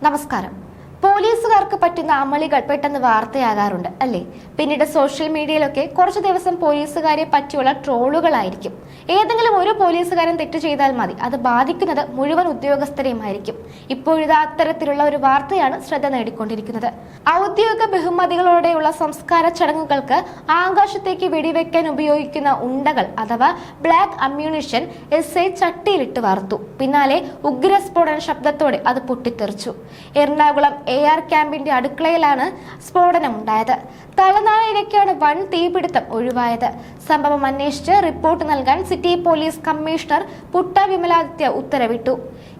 നമസ്കാരം പോലീസുകാർക്ക് പറ്റുന്ന അമളികൾ പെട്ടെന്ന് വാർത്തയാകാറുണ്ട് അല്ലേ? പിന്നീട് സോഷ്യൽ മീഡിയയിലൊക്കെ കുറച്ച് ദിവസം പോലീസുകാരെ പറ്റിയുള്ള ട്രോളുകളായിരിക്കും. ഏതെങ്കിലും ഒരു പോലീസുകാരൻ തെറ്റ് ചെയ്താൽ മതി. അത് ബാധിക്കുന്നത് മുഴുവൻ ഉദ്യോഗസ്ഥരെയുമായിരിക്കും. ഇപ്പോഴിത് അത്തരത്തിലുള്ള ഒരു വാർത്തയാണ് ശ്രദ്ധ നേടിക്കൊണ്ടിരിക്കുന്നത്. ഔദ്യോഗിക ബഹുമതികളോടെയുള്ള സംസ്കാര ചടങ്ങുകൾക്ക് ആകാശത്തേക്ക് വെടിവെക്കാൻ ഉപയോഗിക്കുന്ന ഉണ്ടകൾ അഥവാ ബ്ലാക്ക് അമ്മ്യൂണിഷൻ എസ് ഐ ചട്ടിയിലിട്ട് വാർത്തു. പിന്നാലെ ഉഗ്രസ്ഫോടന ശബ്ദത്തോടെ അത് പൊട്ടിത്തെറിച്ചു. എറണാകുളം എ ആർ ക്യാമ്പിന്റെ അടുക്കളയിലാണ് സ്ഫോടനമുണ്ടായത്. തലനാരിഴയ്ക്കാണ് വൻ തീപിടുത്തം ഒഴിവായത്. സംഭവം അന്വേഷിച്ച് റിപ്പോർട്ട് നൽകാൻ city police commissioner Putta Vimaladitya ഉത്തരവിട്ടു.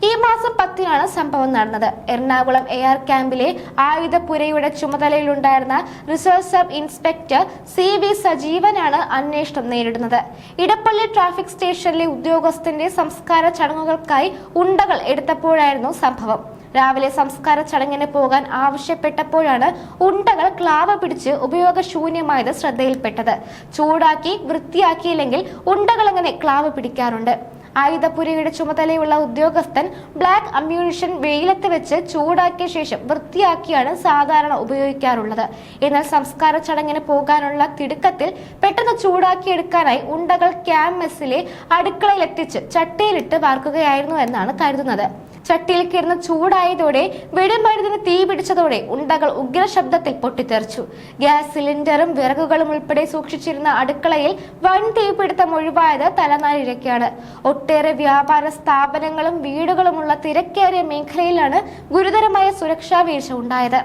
ഈ മാസം പത്തിനാണ് സംഭവം നടന്നത്. എറണാകുളം എ ആർ ക്യാമ്പിലെ ആയുധപുരയുടെ ചുമതലയിലുണ്ടായിരുന്ന reserve sub inspector C V സജീവനാണ് അന്വേഷണം നേരിടുന്നത്. ഇടപ്പള്ളി ട്രാഫിക് സ്റ്റേഷനിലെ ഉദ്യോഗസ്ഥന്റെ സംസ്കാര ചടങ്ങുകൾക്കായി ഉണ്ടകൾ എടുത്തപ്പോഴായിരുന്നു സംഭവം. രാവിലെ സംസ്കാര ചടങ്ങിന് പോകാൻ ആവശ്യപ്പെട്ടപ്പോഴാണ് ഉണ്ടകൾ ക്ലാവ് പിടിച്ച് ഉപയോഗശൂന്യമായത് ശ്രദ്ധയിൽപ്പെട്ടത്. ചൂടാക്കി വൃത്തിയാക്കിയില്ലെങ്കിൽ ഉണ്ടകൾ അങ്ങനെ ക്ലാവ് പിടിക്കാറുണ്ട്. ആയുധപുരയുടെ ചുമതലയുള്ള ഉദ്യോഗസ്ഥൻ ബ്ലാക്ക് അമ്മ്യൂണിഷൻ വെയിലത്ത് വെച്ച് ചൂടാക്കിയ ശേഷം വൃത്തിയാക്കിയാണ് സാധാരണ ഉപയോഗിക്കാറുള്ളത്. എന്നാൽ സംസ്കാര ചടങ്ങിന് പോകാനുള്ള തിടുക്കത്തിൽ പെട്ടെന്ന് ചൂടാക്കിയെടുക്കാനായി ഉണ്ടകൾ ക്യാമ്പസിലെ അടുക്കളയിലെത്തിച്ച് ചട്ടയിലിട്ട് വാർക്കുകയായിരുന്നു എന്നാണ് കരുതുന്നത്. ചട്ടിയിൽ കിടന്ന് ചൂടായതോടെ വെടിമരുന്നിന് തീ പിടിച്ചതോടെ ഉണ്ടകൾ ഉഗ്ര ശബ്ദത്തിൽ പൊട്ടിത്തെറിച്ചു. ഗ്യാസ് സിലിണ്ടറും വിറകുകളും ഉൾപ്പെടെ സൂക്ഷിച്ചിരുന്ന അടുക്കളയിൽ വൻ തീപിടുത്തം ഒഴിവായത് തലനാരിഴയ്ക്കാണ്. ഒട്ടേറെ വ്യാപാര സ്ഥാപനങ്ങളും വീടുകളുമുള്ള തിരക്കേറിയ മേഖലയിലാണ് ഗുരുതരമായ സുരക്ഷാ വീഴ്ച ഉണ്ടായത്.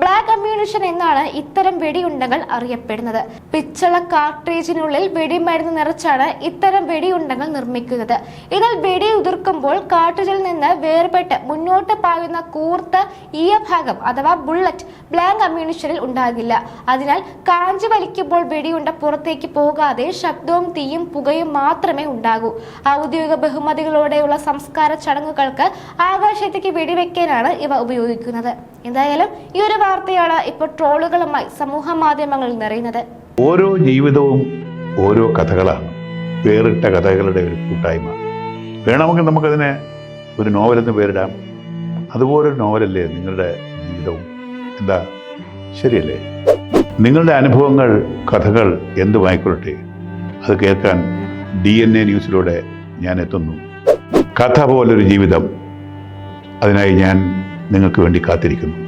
ബ്ലാക്ക് അമ്മ്യൂണിഷൻ എന്നാണ് ഇത്തരം വെടിയുണ്ടകൾ അറിയപ്പെടുന്നത്. പിച്ചള കാർട്രേജിനുള്ളിൽ വെടിമരുന്ന് നിറച്ചാണ് ഇത്തരം വെടിയുണ്ടകൾ നിർമ്മിക്കുന്നത്. ഇതിൽ വെടി ഉതിർക്കുമ്പോൾ കാർട്രേജിൽ നിന്ന് വേർപെട്ട് മുന്നോട്ട് പായുന്ന കൂർത്ത ഈയ ഭാഗം അഥവാ ബുള്ളറ്റ് ബ്ലാങ്ക് അമ്മ്യൂണിഷനിൽ ഉണ്ടാകില്ല. അതിനാൽ കാഞ്ചി വലിക്കുമ്പോൾ വെടിയുണ്ട പുറത്തേക്ക് പോകാതെ ശബ്ദവും തീയും പുകയും മാത്രമേ ഉണ്ടാകൂ. ഔദ്യോഗിക ബഹുമതികളോടെയുള്ള സംസ്കാര ചടങ്ങുകൾക്ക് ആകാശത്തേക്ക് വെടിവെക്കാനാണ് ഇവ ഉപയോഗിക്കുന്നത്. എന്തായാലും ഈ ഒരു വാർത്തയാണ് ഇപ്പോൾ ട്രോളുകളുമായി സമൂഹ മാധ്യമങ്ങളിൽ നിറയുന്നത്. ഓരോ ജീവിതവും ഓരോ കഥകളാണ്. വേറിട്ട കഥകളുടെ ഒരു കൂട്ടായ്മ. വേണമെങ്കിൽ നമുക്കതിനെ ഒരു നോവലെന്ന് പേരിടാം. അതുപോലൊരു നോവലല്ലേ നിങ്ങളുടെ ജീവിതവും? എന്താ? ശരിയല്ലേ? നിങ്ങളുടെ അനുഭവങ്ങൾ കഥകൾ എന്തുമായിക്കൊള്ളട്ടെ അത് കേൾക്കാൻ ഡി എൻ എ ന്യൂസിലൂടെ ഞാൻ എത്തുന്നു. കഥ പോലൊരു ജീവിതം. അതിനായി ഞാൻ നിങ്ങൾക്ക് വേണ്ടി കാത്തിരിക്കുന്നു.